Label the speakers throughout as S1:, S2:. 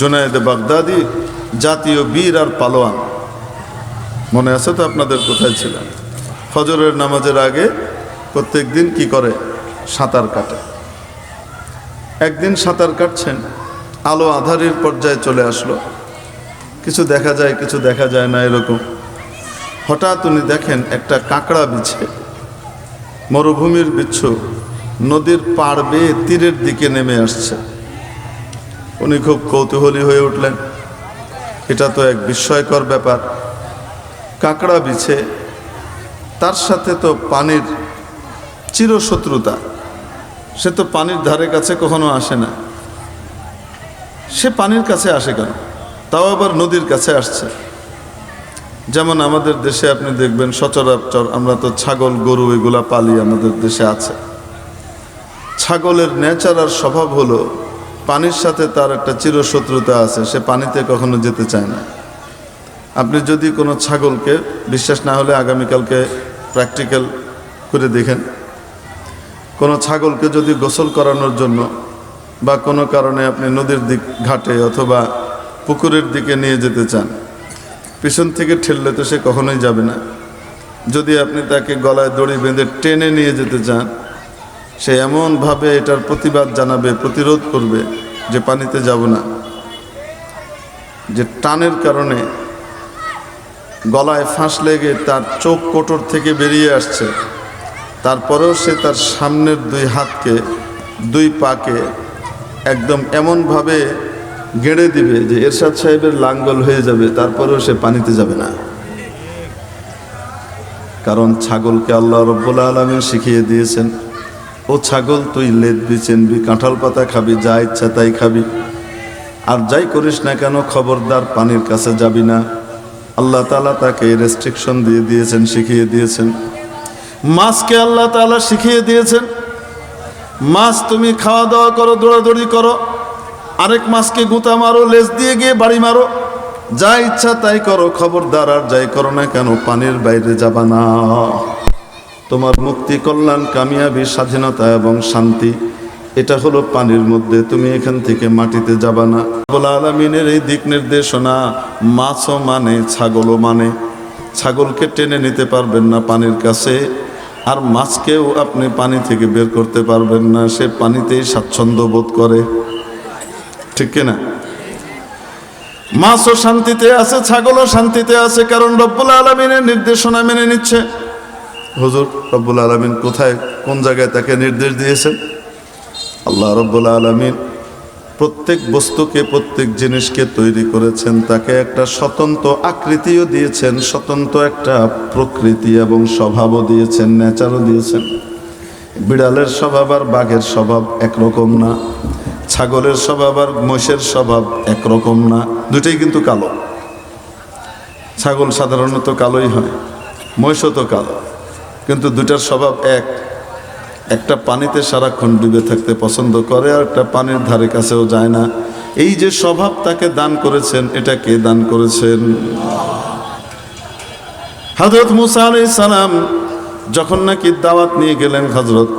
S1: জোনায়েদ বাগদাদি জাতীয় বীর আর পালোয়ান। মনে আছে তো আপনাদের কোথায় ছিলেন? ফজরের নামাজের আগে প্রত্যেক দিন কি করে? সাঁতার কাটে। একদিন সাঁতার কাটছেন, আলো আধারের পর্যায়ে চলে আসলো। কিছু দেখা যায়, কিছু দেখা যায় না এরকম। হঠাৎ উনি দেখেন একটা কাঁকড়া বিছে। মরুভূমির বিচ্ছু নদীর পাড় বেয়ে তীরের দিকে নেমে আসছে। উনি খুব কৌতূহলী হয়ে উঠলেন। এটা তো এক বিস্ময়কর ব্যাপার। কাঁকড়া বিছে, তার সাথে তো পানির চিরশত্রুতা। সে তো পানির ধারে কাছে কখনো আসে না। সে পানির কাছে আসে কেন? তাও আবার নদীর কাছে আসছে। যেমন আমাদের দেশে আপনি দেখবেন, সচরাচর আমরা তো ছাগল, গরু এগুলা পালি আমাদের দেশে আছে। ছাগলের নেচার আর স্বভাব হলো পানির সাথে তার একটা চিরশত্রুতা আছে, সে পানিতে কখনো যেতে চায় না। আপনি যদি কোনো ছাগলকে, বিশ্বাস না হলে আগামীকালকে প্র্যাকটিক্যাল করে দেখেন। কোনো ছাগলকে যদি গোসল করানোর জন্য বা কোনো কারণে আপনি নদীর দিক ঘাটে অথবা পুকুরের দিকে নিয়ে যেতে চান, পিছন থেকে ঠেললে তো সে কখনোই যাবে না। যদি আপনি তাকে গলায় দড়ি বেঁধে টেনে নিয়ে যেতে চান সে এমনভাবে এটার প্রতিবাদ জানাবে, প্রতিরোধ করবে যে পানিতে যাব না। যে টানের কারণে গলায় ফাঁস লেগে তার চোখ কোটর থেকে বেরিয়ে আসছে। তারপরেও সে তার সামনের দুই হাতকে, দুই পাকে একদম এমনভাবে গেড়ে দিবে যে এরশাদ সাহেবের লাঙ্গল হয়ে যাবে, তারপরেও সে পানিতে যাবে না। কারণ ছাগলকে আল্লাহ রব্বুল আলমিন শিখিয়ে দিয়েছেন। ও ছাগল, তুই লেদবি, চেনবি, কাঁঠাল পাতা খাবি, যা ইচ্ছা তাই খাবি। আর যাই করিস না কেন, খবরদার পানির কাছে যাবি না। আল্লাহ তালা তাকে রেস্ট্রিকশন দিয়ে দিয়েছেন, শিখিয়ে দিয়েছেন। মাছকে আল্লাহ তালা শিখিয়ে দিয়েছেন। মাছ তুমি খাওয়া দাওয়া করো, দৌড়াদৌড়ি করো। আরেক মাছকে গুঁতা মারো, লেজ দিয়ে গিয়ে বাড়ি মারো। যা ইচ্ছা তাই করো, খবরদার আর যাই করো না কেন, পানির বাইরে যাবা না। তোমার মুক্তি, কল্যাণ, কামিয়াবি, স্বাধীনতা এবং শান্তি। এটা হলো পানির মধ্যে, তুমি এখান থেকে মাটিতে যাবা না। বলে আলমিনের এই দিক নির্দেশনা মাছও মানে ছাগলও মানে। ছাগলকে টেনে নিতে পারবেন না পানির কাছে, আর মাছকেও আপনি পানি থেকে বের করতে পারবেন না, সে পানিতেই স্বাচ্ছন্দ্য বোধ করে। ঠিক কিনা মাছও শান্তিতে আছে, ছাগলও শান্তিতে আছে, কারণ রব্বুল আলমিনের নির্দেশনা মেনে নিচ্ছে। হুজুর রব্বুল আলমিন কোথায়, কোন জায়গায় তাকে নির্দেশ দিয়েছেন? আল্লাহ রব্বুল আলমিন প্রত্যেক বস্তুকে, প্রত্যেক জিনিসকে তৈরি করেছেন, তাকে একটা স্বতন্ত্র আকৃতিও দিয়েছেন, স্বতন্ত্র একটা প্রকৃতি এবং স্বভাবও দিয়েছেন নেচারও দিয়েছেন। বিড়ালের স্বভাব আর বাঘের স্বভাব একরকম না, ছাগলের স্বভাব আর মহিষের স্বভাব একরকম না, দুটোই কিন্তু কালো। ছাগল সাধারণত কালোই হয়, মহিষও তো কালো। কিন্তু দুটার স্বভাব এক। একটা পানিতে সারাক্ষণ ডুবে থাকতে পছন্দ করে আর একটা পানির ধারে কাছেও যায় না। এই যে স্বভাব তাকে দান করেছেন, এটা কে দান করেছেন? হজরত মুসা আলাই সালাম যখন নাকি দাওয়াত নিয়ে গেলেন হজরত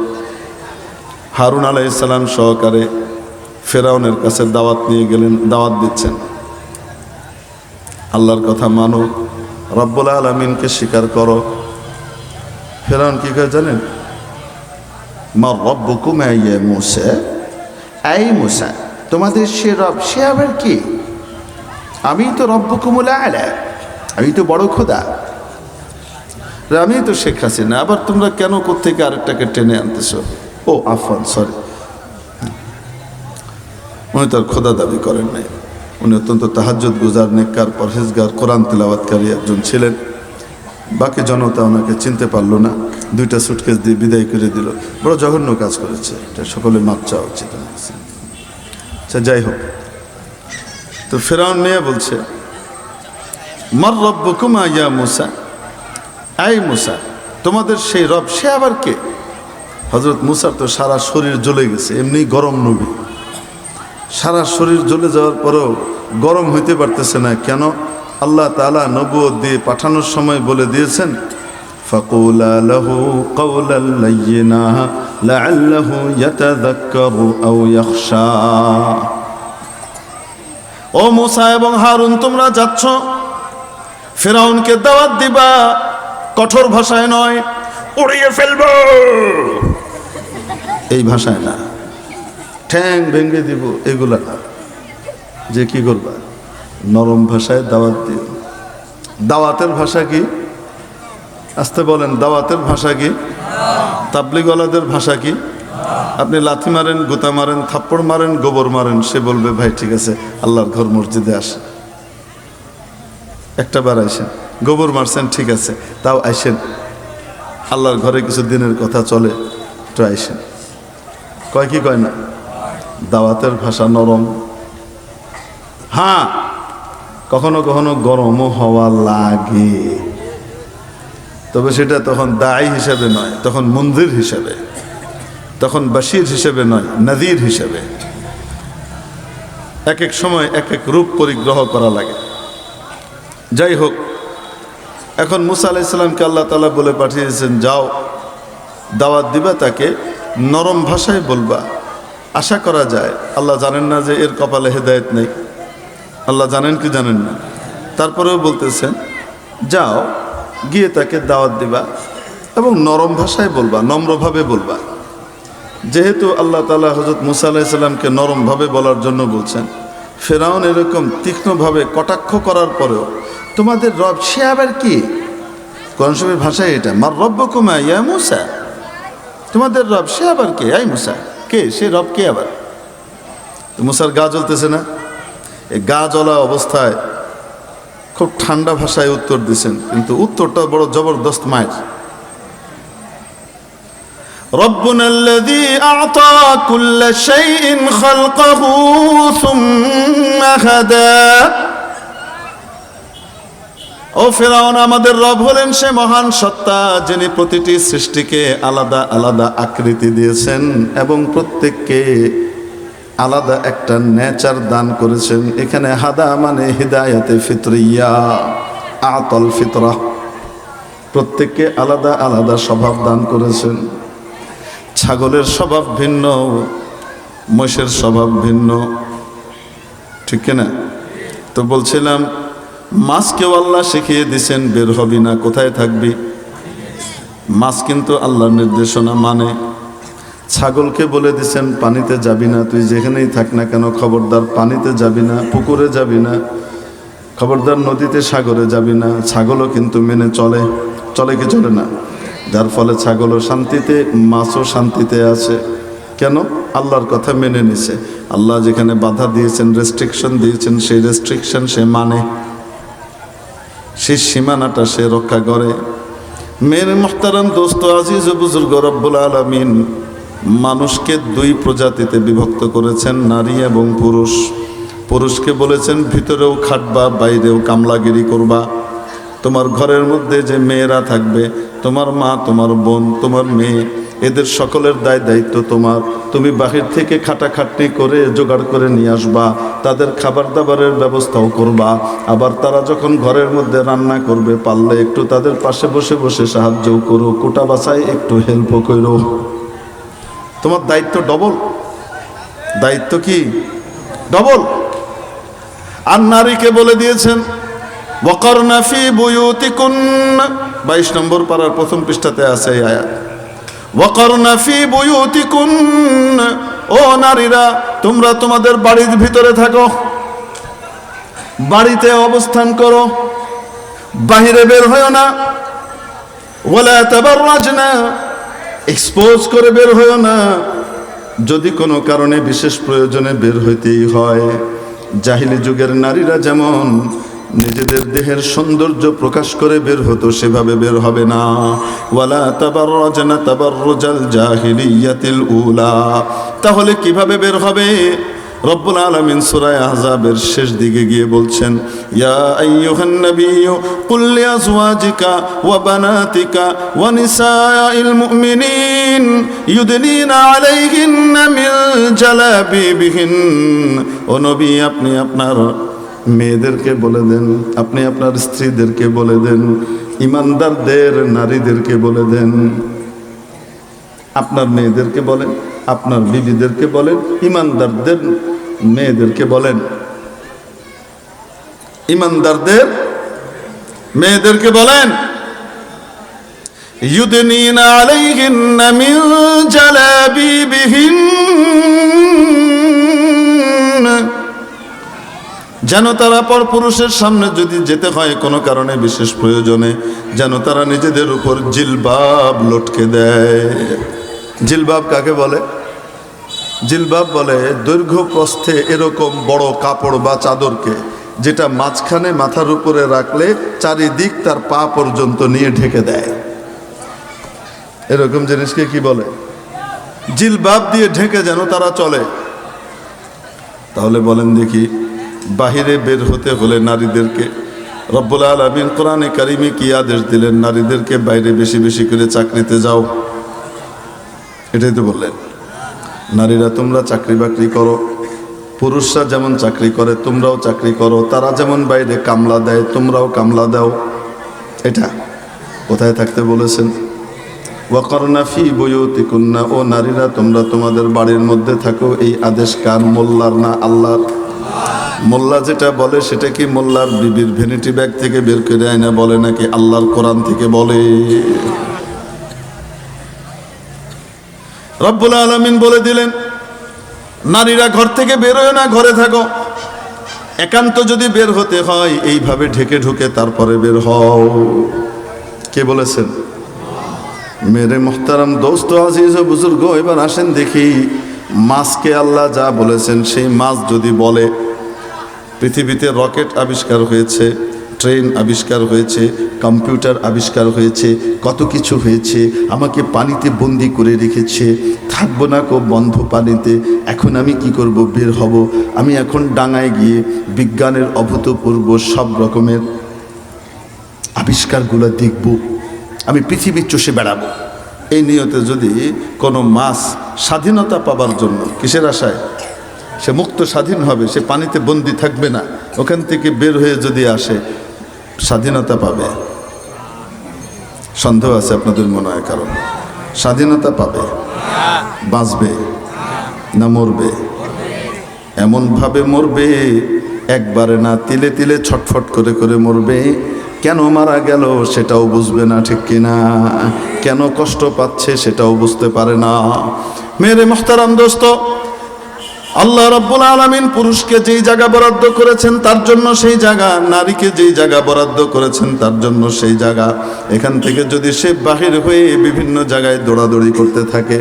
S1: হারুন আলাই সালাম সহকারে ফেরাউনের কাছে দাওয়াত নিয়ে গেলেন, দাওয়াত দিচ্ছেন। আল্লাহর কথা মানো, রব্বুল আলমিনকে স্বীকার করো। ফেরাউন কি করে জানেন? মা রব্বুকুম ইয়ে মুসা
S2: এই মুসা, তোমাদের সে রব, সে আবার কি? আমি তো রব্বকুমুল আলা, আমি তো বড় খোদা।
S1: আমি তো শেখ হাসিনা, আবার তোমরা কেন কোথেকে আরেকটাকে টেনে আনতেছ? ও আফান সরি উনি তার খোদা দাবি করেন নাই। উনি অত্যন্ত তাহাজ্জুদ গুজার, নেককার, পরহেজগার, কোরআন তিলাওয়াতকারী একজন ছিলেন। বাকি জনতা ওনাকে চিনতে পারল না, দুইটা সুটকেস দিয়ে বিদায় করে দিল। বড় জঘন্য কাজ করেছে, এটা সকলে মাপ চাওয়া উচিত আচ্ছা যাই হোক। তো ফেরাউন নিয়ে বলছে, মার রব্বকুমা ইয়া মুসা? আই মুসা, তোমাদের সেই রব, সে আবার কে? হজরত মুসার তো সারা শরীর জ্বলে গেছে, এমনি গরম নবী। সারা শরীর জ্বলে যাওয়ার পরেও গরম হইতে পারতেছে না, কেন? আল্লাহ তালা নবুয় দিয়ে পাঠানোর সময় বলে দিয়েছেন فقولا له قولا لينا لعله يتذكر أو يخشى ও মুসা এবং হারুন তোমরা যাচ্ছ ফেরাউনকে দাওয়াত দিবা কঠোর ভাষায় নয় উড়িয়ে ফেলবো এই ভাষায় না ঠ্যাং ভেঙে দিব এগুলা না যে কি করবা নরম ভাষায় দাওয়াত দিও দাওয়াতের ভাষা কি? আসতে বলেন, দাওয়াতের ভাষা কি? তাবলিগলাদের ভাষা কি? আপনি লাথি মারেন, গুতা মারেন, থাপ্পড় মারেন, গোবর মারেন, সে বলবে, ভাই, ঠিক আছে, আল্লাহর ঘর মসজিদে আসে। একটা বার আইসেন, গোবর মারছেন, ঠিক আছে, তাও আইসেন। আল্লাহর ঘরে কিছু দিনের কথা চলে, একটু আইসেন। কয় কি কয় না? দাওয়াতের ভাষা নরম। হ্যাঁ কখনো কখনো গরমও হওয়া লাগে। তবে সেটা তখন দায়ী হিসাবে নয়, তখন মন্দির হিসাবে, তখন বাসির হিসেবে নয় নদীর হিসেবে। এক এক সময় এক এক রূপ পরিগ্রহ করা লাগে। যাই হোক, এখন মুসা আলাইসাল্লামকে আল্লাহ তালা বলে পাঠিয়েছেন, যাও, দাওয়াত দিবা তাকে, নরম ভাষায় বলবা। আশা করা যায়, আল্লাহ জানেন না যে এর কপালে হেদায়েত নেই। আল্লাহ জানেন কি জানেন না। তারপরেও বলতেছেন, যাও, গিয়ে তাকে দাওয়াত দিবা এবং নরম ভাষায় বলবা, নম্রভাবে বলবা। যেহেতু আল্লাহ তালা হজরত মুসা আলাইসাল্লামকে নরমভাবে বলার জন্য বলছেন, ফেরাউন এরকম তীক্ষ্ণভাবে কটাক্ষ করার পরেও, তোমাদের রব, সে আবার কি? শরীফের ভাষায় এটা, মার রব্য কুমা ইয়া মুসা? তোমাদের রব, সে আবার কে? আই মুসা, কে? সে রব কে আবার? মুসার গা জ্বলতেছে না। গা জ্বলা অবস্থায় খুব ঠান্ডা ভাষায় উত্তর দিছেন, কিন্তু উত্তরটা বড় জবরদস্ত মায়ের। ربنا الذي أعطى كل شيء خلقه ثم هدى ও ফেরাউন, আমাদের রব হলেন সে মহান সত্তা, যিনি প্রতিটি সৃষ্টিকে আলাদা আলাদা আকৃতি দিয়েছেন এবং প্রত্যেককে আলাদা একটা নেচার দান করেছেন। এখানে হাদা মানে হৃদায়তে ফিতরিয়া, আতল ফিতরা। প্রত্যেককে আলাদা আলাদা স্বভাব দান করেছেন। ছাগলের স্বভাব ভিন্ন মোষের স্বভাব ভিন্ন। ঠিক না তো বলছিলাম মাছকেও আল্লাহ শিখিয়ে দিছেন, বের হবি না, কোথায় থাকবি? মাছ কিন্তু আল্লাহর নির্দেশনা মানে। ছাগলকে বলে দিছেন, পানিতে যাবি না, তুই যেখানেই থাক না কেন, খবরদার পানিতে যাবি না, পুকুরে যাবি না, খবরদার নদীতে সাগরে যাবি না, ছাগলও কিন্তু মেনে চলে চলে কি চলে না? যার ফলে ছাগলও শান্তিতে, মাছও শান্তিতে আছে। কেন? আল্লাহর কথা মেনে নিছে। আল্লাহ যেখানে বাধা দিয়েছেন রেস্ট্রিকশন দিয়েছেন, সেই রেস্ট্রিকশন সে মানে। সেই সীমানাটা সে রক্ষা করে। মেরে মোহতারাম দোস্ত, আজিজ বুজুর্গ, রব্বুল আলমিন মানুষকে দুই প্রজাতিতে বিভক্ত করেছেন, নারী এবং পুরুষ। পুরুষকে বলেছেন, ভিতরেও খাটবা, বাইরেও কামলাগিরি করবা। তোমার ঘরের মধ্যে যে মেয়েরা থাকবে, তোমার মা, তোমার বোন, তোমার মেয়ে, এদের সকলের দায় দায়িত্ব তোমার। তুমি বাহির থেকে খাটাখাটনি করে জোগাড় করে নিয়ে আসবা, তাদের খাবার দাবারের ব্যবস্থাও করবা। আবার তারা যখন ঘরের মধ্যে রান্না করবে, পারলে একটু তাদের পাশে বসে বসে সাহায্যও করো। কোটা বাসায় একটু হেল্পও করো। তোমার দায়িত্ব ডবল দায়িত্ব কি? ডবল আর নারীকে বলে দিয়েছেন, ওয়াকারনা ফি বুয়ুতিকুন্না বাইশ নম্বর পাড়ার প্রথম পৃষ্ঠাতে আছে এই আয়াত। ওয়াকারনা ফি বুয়ুতিকুন্না ও নারীরা, তোমরা তোমাদের বাড়ির ভিতরে থাকো। বাড়িতে অবস্থান করো। বাহিরে বের হয়েও না। ওয়ালা তাবাররাজনা। এক্সপোজ করে বের হয় না। যদি কোনো কারণে বিশেষ প্রয়োজনে বের হইতেই হয়, জাহিলি যুগের নারীরা যেমন নিজেদের দেহের সৌন্দর্য প্রকাশ করে বের হতো, সেভাবে বের হবে না। ওয়ালা তাবার রজনা তাবার রোজাল জাহিলিয়াতিল উলা। তাহলে কীভাবে বের হবে? রব্বুল আলামিন সূরা আহজাবের শেষ দিকে গিয়ে বলছেন, ইয়া আইয়ুহান নাবিয়্যু, কুল লিআজওয়াজিকা ওয়া বানাতিকা ওয়া নিসাইল মুমিনিন, ইউদনিনা আলাইহিন্না মিন জালাবিবিহিন ও নবী, আপনি আপনার মেয়েদেরকে বলে দেন, আপনি আপনার স্ত্রীদেরকে বলে দেন, ইমানদারদের নারীদেরকে বলে দেন। আপনার মেয়েদেরকে বলেন আপনার বিবিদেরকে বলেন ইমানদারদের মেয়েদেরকে বলেন ইমানদারদের মেয়েদেরকে বলেন يدنين عليهن من جلابيبهن যেন তারা পর পুরুষের সামনে যদি যেতে হয় কোনো কারণে বিশেষ প্রয়োজনে যেন তারা নিজেদের উপর জিলবাব লটকে দেয় জিলবাব কাকে বলে? জিলবাব বলে দৈর্ঘ্য প্রস্থে এরকম বড় কাপড় বা চাদরকে, যেটা মাঝখানে মাথার উপরে রাখলে চারিদিক তার পা পর্যন্ত নিয়ে ঢেকে দেয়। এরকম জিনিসকে কি বলে? জিলবাব দিয়ে ঢেকে যেন তারা চলে। তাহলে বলেন দেখি, বাহিরে বের হতে হলে নারীদেরকে, রব্বুল আলমিন কোরআনে কারিমে কি আদেশ দিলেন? নারীদেরকে বাইরে বেশি বেশি করে চাকরিতে যাও। এটাই তো বললেন। নারীরা তোমরা চাকরি বাকরি করো, পুরুষরা যেমন চাকরি করে, তোমরাও চাকরি করো, তারা যেমন বাইরে কামলা দেয়, তোমরাও কামলা দাও। এটা কোথায় থাকতে বলেছেন? ওয়াকরনা ফি বইতিকুন্না ও নারীরা, তোমরা তোমাদের বাড়ির মধ্যে থাকো, এই আদেশ কার? মোল্লার না আল্লাহর? মোল্লা যেটা বলে, সেটা কি মোল্লার বিবির ভ্যানিটি ব্যাগ থেকে বের করে আয়না বলে নাকি আল্লাহর কোরআন থেকে বলে? রব্বুল আলমিন বলে দিলেন, নারীরা ঘর থেকে বেরোয় না ঘরে থাকো। একান্ত যদি বের হতে হয়, এইভাবে ঢেকে ঢুকে তারপরে বের হও। কে বলেছেন? মেরে মোহতারাম দোস্ত, আজিজ বুজুর্গ, এবার আসেন দেখি মাছকে আল্লাহ যা বলেছেন, সেই মাছ যদি বলে, পৃথিবীতে রকেট আবিষ্কার হয়েছে ট্রেন আবিষ্কার হয়েছে কম্পিউটার আবিষ্কার হয়েছে, কত কিছু হয়েছে, আমাকে পানিতে বন্দি করে রেখেছে। থাকব না কো বন্ধ পানিতে, এখন আমি কি করব? বের হব। আমি এখন ডাঙায় গিয়ে বিজ্ঞানের অভূতপূর্ব সব রকমের আবিষ্কারগুলো দেখব। আমি পৃথিবীর চষে বেড়াবো। এই নিয়তে যদি কোনো মাছ স্বাধীনতা পাবার জন্য, কিসের আশায়? সে মুক্ত স্বাধীন হবে, সে পানিতে বন্দি থাকবে না। ওখান থেকে বের হয়ে যদি আসে স্বাধীনতা পাবে। সন্দেহ আছে আপনাদের মনে হয় কারণ। স্বাধীনতা পাবে। বাঁচবে না মরবে। এমনভাবে মরবে, একবারে না, তিলে তিলে ছটফট করে করে মরবে। কেন মারা গেল সেটাও বুঝবে না ঠিক কিনা কেন কষ্ট পাচ্ছে সেটাও বুঝতে পারে না। মেরে মোহতারাম দোস্ত আল্লাহ রাব্বুল আলামিন পুরুষকে যেই জায়গা বরাদ্দ করেছেন, তার জন্য সেই জায়গা। নারীকে যেই জায়গা বরাদ্দ করেছেন, তার জন্য সেই জায়গা। এখান থেকে যদি সে বাহির হয়ে বিভিন্ন জায়গায় দৌড়াদৌড়ি করতে থাকে,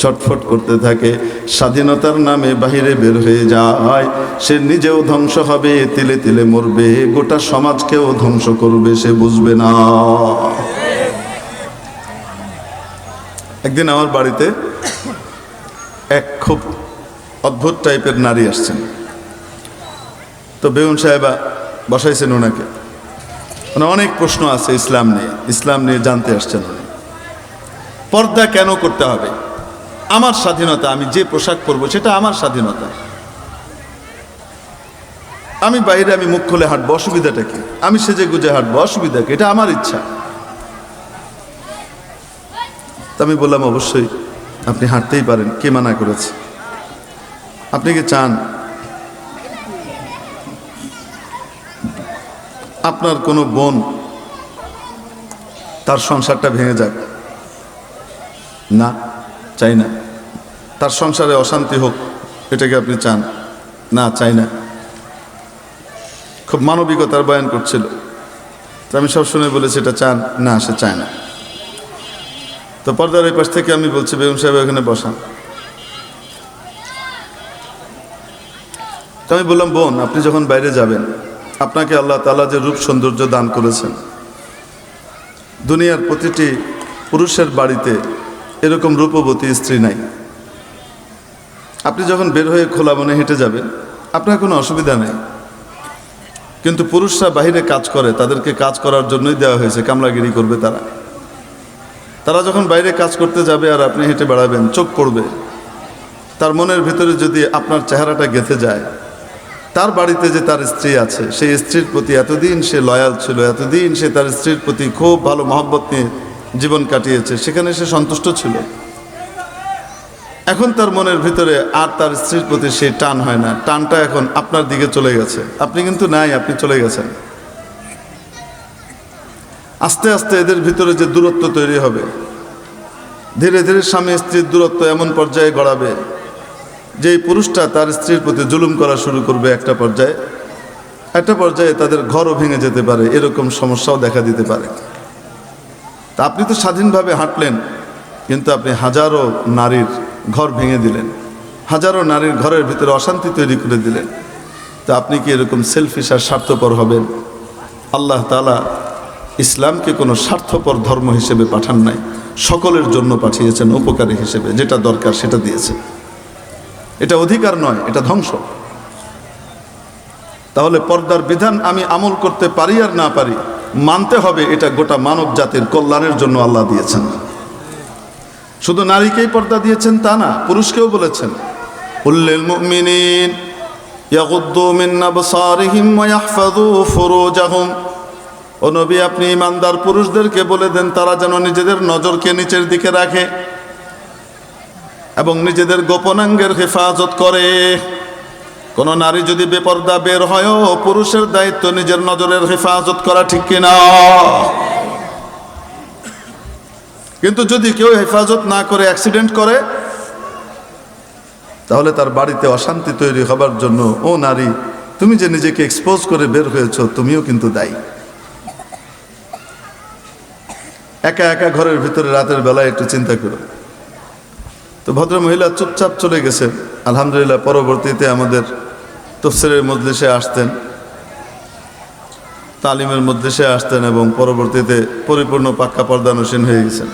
S1: ছটফট করতে থাকে, স্বাধীনতার নামে বাহিরে বের হয়ে যায়, সে নিজেও ধ্বংস হবে, তিলে তিলে মরবে, গোটা সমাজকেও ধ্বংস করবে, সে বুঝবে না। একদিন আমার বাড়িতে এক খুব অদ্ভুত টাইপের নারী আসছেন। তো বেউন সাহেবা বসাইছেন ওনাকে। মানে অনেক প্রশ্ন আছে ইসলাম নিয়ে। ইসলাম নিয়ে জানতে আসছেন উনি। পর্দা কেন করতে হবে? আমার স্বাধীনতা, আমি যে পোশাক পরবো সেটা আমার স্বাধীনতা। আমি বাইরে আমি মুখ খুলে হাঁটবো, অসুবিধাটা কি? আমি সেজে গুজে হাঁটবো, অসুবিধা কি? এটা আমার ইচ্ছা। আমি বললাম, অবশ্যই আপনি হাঁটতেই পারেন। কে মানা করেছে? আপনি কি চান? আপনার কোনো বোন তার সংসারটা ভেঙে যাক। না, চাই না। তার সংসারে অশান্তি হোক, এটাকে আপনি চান। না, চাই না। খুব মানবিকতার বয়ান করছিল। তো আমি সব শুনে বলেছি, এটা চান? না, সে চায় না। তো পর্দার এই পাশ থেকে আমি বলছি, বেগম সাহেব, এখানে বসান। তো আমি বললাম, বোন, আপনি যখন বাইরে যাবেন, আপনাকে আল্লাহ তালা যে রূপ সৌন্দর্য দান করেছেন, দুনিয়ার প্রতিটি পুরুষের বাড়িতে এরকম রূপবতী স্ত্রী নাই। আপনি যখন বের হয়ে খোলা মনে হেঁটে যাবেন, আপনার কোনো অসুবিধা নেই। কিন্তু পুরুষরা বাইরে কাজ করে, তাদেরকে কাজ করার জন্যই দেওয়া হয়েছে, কামলাগিরি করবে তারা। তারা যখন বাইরে কাজ করতে যাবে আর আপনি হেঁটে বেড়াবেন, চোখ পড়বে, তার মনের ভিতরে যদি আপনার চেহারাটা গেঁথে যায় তার বাড়িতে যে তার স্ত্রী আছে, সেই স্ত্রীর প্রতি এতদিন সে লয়াল ছিল, এতদিন সে তার স্ত্রীর প্রতি খুব ভালো মহব্বত নিয়ে জীবন কাটিয়েছে, সেখানে সে সন্তুষ্ট ছিল। এখন তার মনের ভিতরে আর তার স্ত্রীর প্রতি সেই টান হয় না। টানটা এখন আপনার দিকে চলে গেছে। আপনি কিন্তু নাই, আপনি চলে গেছেন। আস্তে আস্তে এদের ভিতরে যে দূরত্ব তৈরি হবে, ধীরে ধীরে স্বামী স্ত্রীর দূরত্ব এমন পর্যায়ে গড়াবে যে পুরুষটা তার স্ত্রীর প্রতি জুলুম করা শুরু করবে একটা পর্যায়ে একটা পর্যায়ে তাদের ঘরও ভেঙে যেতে পারে, এরকম সমস্যাও দেখা দিতে পারে। তা আপনি তো স্বাধীনভাবে হাঁটলেন, কিন্তু আপনি হাজারো নারীর ঘর ভেঙে দিলেন, হাজারো নারীর ঘরের ভিতরে অশান্তি তৈরি করে দিলেন। তো আপনি কি এরকম সেলফিশ আর স্বার্থপর হবেন? আল্লাহ তালা ইসলামকে কোনো স্বার্থপর ধর্ম হিসেবে পাঠান নাই, সকলের জন্য পাঠিয়েছেন, উপকারী হিসেবে, যেটা দরকার সেটা দিয়েছে। এটা অধিকার নয়, এটা ধ্বংস। তাহলে পর্দার বিধান আমি আমল করতে পারি আর না পারি, মানতে হবে এটা গোটা মানব জাতির কল্যাণের জন্য আল্লাহ দিয়েছেন। শুধু নারীকেই পর্দা দিয়েছেন তা না, পুরুষকেও বলেছেন। মিন আপনি ইমানদার পুরুষদেরকে বলে দেন, তারা যেন নিজেদের নজরকে নিচের দিকে রাখে। এবং নিজেদের গোপনাঙ্গের হেফাজত করে। কোন নারী যদি বেপর্দা বের হয়ও পুরুষের দায়িত্ব নিজের নজরের হেফাজত করা ঠিক কিনা? কিন্তু যদি কেউ হেফাজত না করে অ্যাক্সিডেন্ট করে, তাহলে তার বাড়িতে অশান্তি তৈরি হবার জন্য, ও নারী, তুমি যে নিজেকে এক্সপোজ করে বের হয়েছ, তুমিও কিন্তু দায়ী। একা একা ঘরের ভিতরে রাতের বেলায় একটু চিন্তা করো। তো ভদ্র মহিলা চুপচাপ চলে গেছেন আলহামদুলিল্লাহ, পরবর্তীতে আমাদের তফসিরের মজলিসে আসতেন। তালিমের মজলিসে আসতেন এবং পরবর্তীতে পরিপূর্ণ পাক্কা পর্দানুসীন হয়ে গেছেন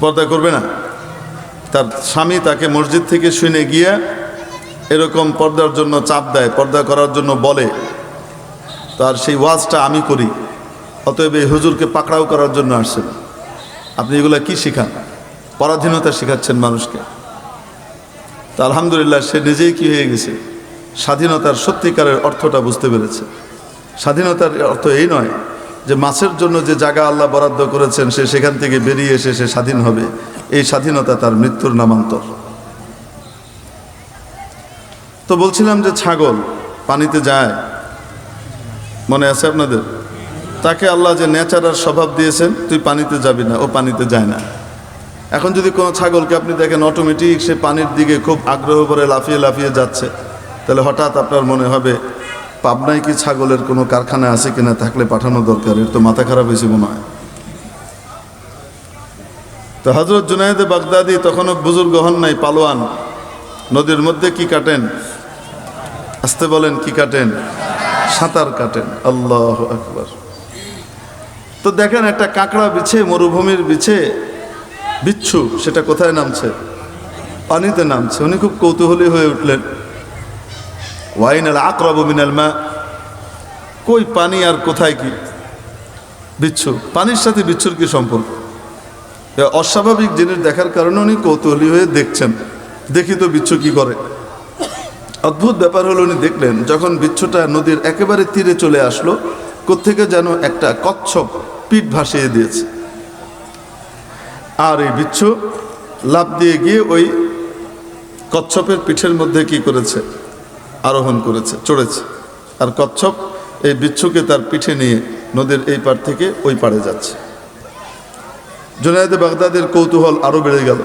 S1: পর্দা করবে না। তার স্বামী তাকে মসজিদ থেকে শুনে গিয়ে এরকম পর্দার জন্য চাপ দেয়, পর্দা করার জন্য বলে, তার সেই ওয়াজটা আমি করি। অতএব এই হুজুরকে পাকড়াও করার জন্য আসছেন। আপনি এগুলা কি শেখান? পরাধীনতা শেখাচ্ছেন মানুষকে। তা আলহামদুলিল্লাহ সে নিজেই কি হয়ে গেছে? স্বাধীনতার সত্যিকারের অর্থটা বুঝতে পেরেছে। স্বাধীনতার অর্থ এই নয় যে মাছের জন্য যে জায়গা আল্লাহ বরাদ্দ করেছেন, সে সেখান থেকে বেরিয়ে এসে সে স্বাধীন হবে। এই স্বাধীনতা তার মৃত্যুর নামান্তর। তো বলছিলাম যে ছাগল পানিতে যায়। মনে আছে আপনাদের? তাকে আল্লাহ যে ন্যাচারাল স্বভাব দিয়েছেন, তুই পানিতে যাবি না, ও পানিতে যায় না। এখন যদি কোনো ছাগলকে আপনি দেখেন অটোমেটিক সে পানির দিকে খুব আগ্রহ করে লাফিয়ে লাফিয়ে যাচ্ছে, তাহলে হঠাৎ আপনার মনে হবে, পাবনায় কি ছাগলের কোনো কারখানা আছে কিনা থাকলে পাঠানো দরকার, এর তো মাথা খারাপ হয়েছে মনে হয়। তো হজরত জুনায়দে বাগদাদি তখনও বুজুর্গ হন নাই, পালোয়ান। নদীর মধ্যে কি কাটেন? আসতে বলেন, কি কাটেন? সাঁতার কাটেন। আল্লাহ আকবার। তো দেখেন একটা কাঁকড়া বিছে, মরুভূমির বিছে বিচ্ছু, সেটা কোথায় নামছে? পানিতে নামছে। উনি খুব কৌতূহলী হয়ে উঠলেন। ওয়াইন আল আকরব মিনাল মা। কই পানি আর কোথায় কি? বিচ্ছু, পানির সাথে বিচ্ছুর কি সম্পর্ক? অস্বাভাবিক জিনিস দেখার কারণে উনি কৌতূহলী হয়ে দেখছেন। দেখি তো বিচ্ছু কি করে। অদ্ভুত ব্যাপার হলো উনি দেখলেন, যখন বিচ্ছুটা নদীর একেবারে তীরে চলে আসলো, কোত্থেকে যেন একটা কচ্ছপ পিঠ ভাসিয়ে দিয়েছে। আর এই বিচ্ছু লাভ দিয়ে গিয়ে ওই কচ্ছপের পিঠের মধ্যে কি করেছে? আরোহণ করেছে, চড়েছে। আর কচ্ছপ এই বিচ্ছুকে তার পিঠে নিয়ে নদীর এই পার থেকে ওই পারে যাচ্ছে। জুনায়দে বাগদাদের কৌতূহল আরও বেড়ে গেল।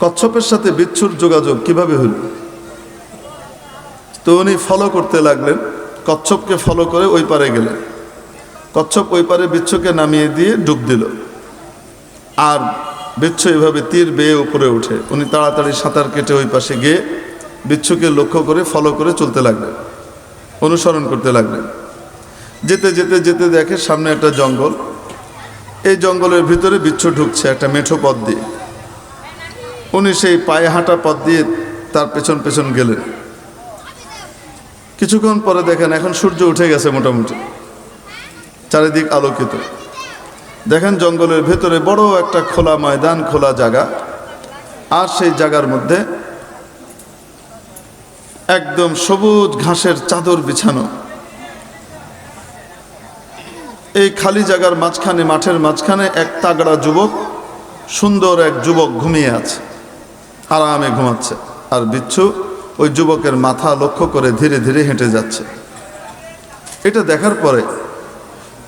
S1: কচ্ছপের সাথে বিচ্ছুর যোগাযোগ কীভাবে হইল তো উনি ফলো করতে লাগলেন। কচ্ছপকে ফলো করে ওই পারে গেলেন। কচ্ছপ ওই পারে বিচ্ছুকে নামিয়ে দিয়ে ডুব দিল। আর বিচ্ছু এভাবে তীর বেয়ে উপরে ওঠে উনি তাড়াতাড়ি সাঁতার কেটে ওই পাশে গিয়ে বিচ্ছুকে লক্ষ্য করে ফলো করে চলতে লাগলেন, অনুসরণ করতে লাগলেন। যেতে যেতে যেতে দেখে সামনে একটা জঙ্গল। এই জঙ্গলের ভিতরে বিচ্ছু ঢুকছে একটা মেঠো পথ দিয়ে। উনি সেই পায়ে হাঁটা পথ দিয়ে তার পেছন পেছন গেলেন। কিছুক্ষণ পরে দেখেন এখন সূর্য উঠে গেছে মোটামুটি, চারিদিক আলোকিত। দেখেন জঙ্গলের ভেতরে বড় একটা খোলা ময়দান, খোলা জায়গা। আর সেই জায়গার মধ্যে একদম সবুজ ঘাসের চাদর বিছানো। এই খালি জায়গার মাঝখানে, মাঠের মাঝখানে এক তাগড়া যুবক, সুন্দর এক যুবক ঘুমিয়ে আছে, আরামে ঘুমাচ্ছে। আর বিচ্ছু ওই যুবকের মাথা লক্ষ্য করে ধীরে ধীরে হেঁটে যাচ্ছে। এটা দেখার পরে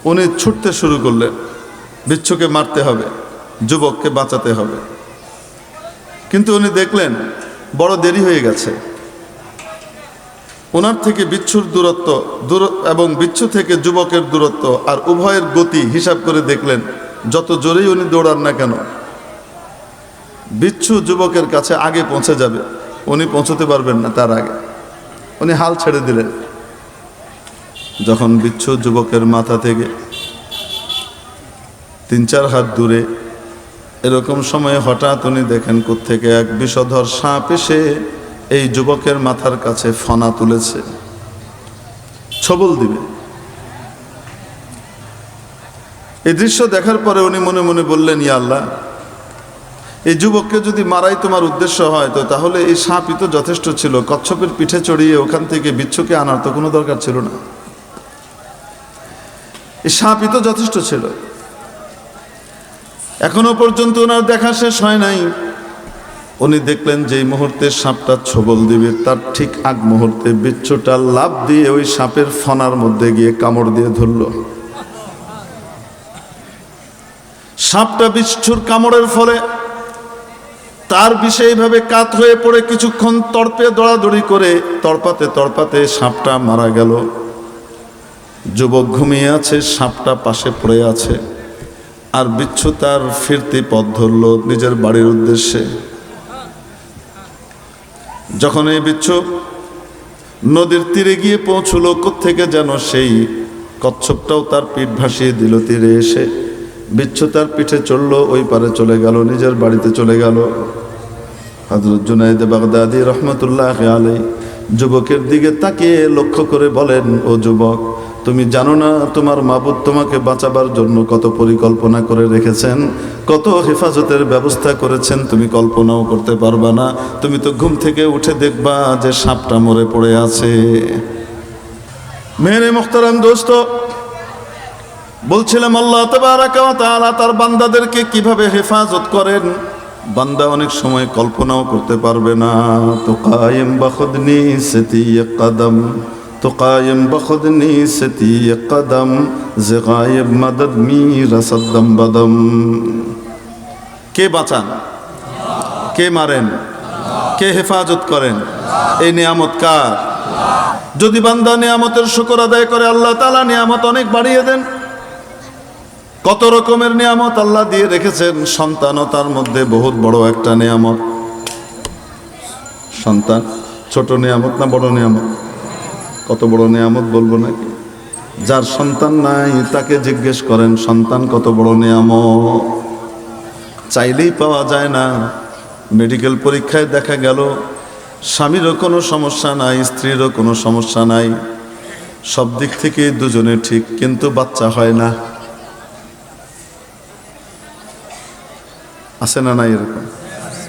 S1: উনি ছুটতে শুরু করলেন। বিচ্ছুকে মারতে হবে, যুবককে বাঁচাতে হবে। কিন্তু উনি দেখলেন, বড় দেরি হয়ে গেছে। ওনার থেকে বিচ্ছুর দূরত্ব, দূর এবং বিচ্ছু থেকে যুবকের দূরত্ব আর উভয়ের গতি হিসাব করে দেখলেন, যত জোরেই উনি দৌড়ান না কেন, বিচ্ছু যুবকের কাছে আগে পৌঁছে যাবে। উনি পৌঁছতে পারবেন না তার আগে। উনি হাল ছেড়ে দিলেন। যখন বিচ্ছু যুবকের মাথা থেকে তিন চার হাত দূরে। এরকম সময়ে হঠাৎ উনি দেখেন থেকে এক বিষধর সাপ এসে এই যুবকের মাথার কাছে ফনা তুলেছে। ছবল দিবে। এই দৃশ্য দেখার পরে উনি মনে মনে বললেন, ইয়া আল্লাহ, এই যুবককে যদি মারাই তোমার উদ্দেশ্য হয়, তো তাহলে এই সাপই তো যথেষ্ট ছিল। কচ্ছপের পিঠে চড়িয়ে ওখান থেকে বিচ্ছুকে আনার তো কোনো দরকার ছিল না। এই সাপই তো যথেষ্ট ছিল। এখনও পর্যন্ত ওনার দেখা শেষ হয় নাই। উনি দেখলেন যে মুহূর্তে সাপটা ছবল দিবে, তার ঠিক আগ মুহূর্তে বিচ্ছুটা লাভ দিয়ে ওই সাপের ফনার মধ্যে গিয়ে কামড় দিয়ে ধরল। সাপটা বিচ্ছুর কামড়ের ফলে তার বিষে এইভাবে কাত হয়ে পড়ে কিছুক্ষণ তর্পে দৌড়াদৌড়ি করে তড়পাতে তড়পাতে সাপটা মারা গেল। যুবক ঘুমিয়ে আছে, সাপটা পাশে পড়ে আছে। আর বিচ্ছু তার ফিরতি পথ ধরল নিজের বাড়ির উদ্দেশ্যে। যখন এই বিচ্ছু নদীর তীরে গিয়ে পৌঁছলো থেকে যেন সেই কচ্ছপটাও তার পিঠ ভাসিয়ে দিল তীরে এসে। বিচ্ছু তার পিঠে চড়লো, ওই পারে চলে গেল, নিজের বাড়িতে চলে গেল। হজরত জুনাইদ বাগদাদি রহমতুল্লাহ আলাই যুবকের দিকে তাকিয়ে লক্ষ্য করে বলেন, ও যুবক তুমি জানো না তোমার মাবুদ তোমাকে বাঁচাবার জন্য কত পরিকল্পনা করে রেখেছেন? কত হেফাজতের ব্যবস্থা করেছেন? তুমি কল্পনাও করতে পারবা না। তুমি তো ঘুম থেকে উঠে দেখবা যে সাপটা মরে পড়ে আছে। মেরে মোখতারাম দোস্ত, বলছিলাম আল্লাহ ওয়া তার বান্দাদেরকে কীভাবে হেফাজত করেন? বান্দা অনেক সময় কল্পনাও করতে পারবে না। তো কায়েম বাখদনি সেতি তো কায়েম বাখদনি সেতি কদম যে গায়েব মদদ মি রসদ্দম বদম কে বাঁচান? কে মারেন? কে হেফাজত করেন? এই নিয়ামত কার? যদি বান্দা নিয়ামতের শুকর আদায় করে, আল্লাহ তালা নিয়ামত অনেক বাড়িয়ে দেন। কত রকমের নিয়ামত আল্লাহ দিয়ে রেখেছেন। সন্তানও তার মধ্যে বহুত বড় একটা নিয়ামত। সন্তান ছোট নিয়ামত না বড় নিয়ামত? কত বড় নিয়ামত বলব নাকি? যার সন্তান নাই, তাকে জিজ্ঞেস করেন, সন্তান কত বড় নিয়ামত? চাইলেই পাওয়া যায় না। মেডিকেল পরীক্ষায় দেখা গেল, স্বামীরও কোনো সমস্যা নাই, স্ত্রীরও কোনো সমস্যা নাই। সব দিক থেকে দুজনে ঠিক, কিন্তু বাচ্চা হয় না। আছে না নাই এরকম?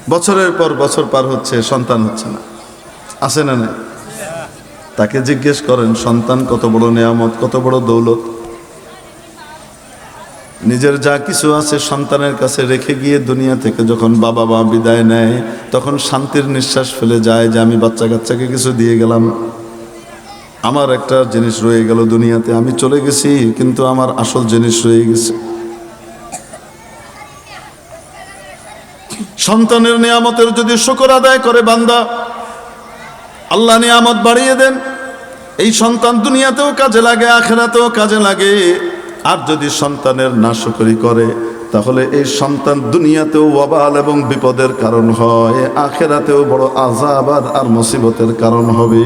S1: বছরের পর বছর পার হচ্ছে, সন্তান হচ্ছে না। আছে না নাই? তাকে জিজ্ঞেস করেন, সন্তান কত বড় নিয়ামত, কত বড় দৌলত? নিজের যা কিছু আছে সন্তানের কাছে রেখে গিয়ে দুনিয়া থেকে যখন বাবা মা বিদায় নেয়, তখন শান্তির নিঃশ্বাস ফেলে যায় যে আমি বাচ্চা কাচ্চাকে কিছু দিয়ে গেলাম। আমার একটা জিনিস রয়ে গেল দুনিয়াতে, আমি চলে গেছি, কিন্তু আমার আসল জিনিস রয়ে গেছে। সন্তানের নিয়ামতের যদি শুকর আদায় করে বান্দা আল্লাহ নিয়ামত বাড়িয়ে দেন। এই সন্তান দুনিয়াতেও কাজে লাগে, আখেরাতেও কাজে লাগে। আর যদি সন্তানের নাশকরি করে, তাহলে এই সন্তান দুনিয়াতেও অবাল এবং বিপদের কারণ হয়, আখেরাতেও বড় আজাব আর আর মুসিবতের কারণ হবে।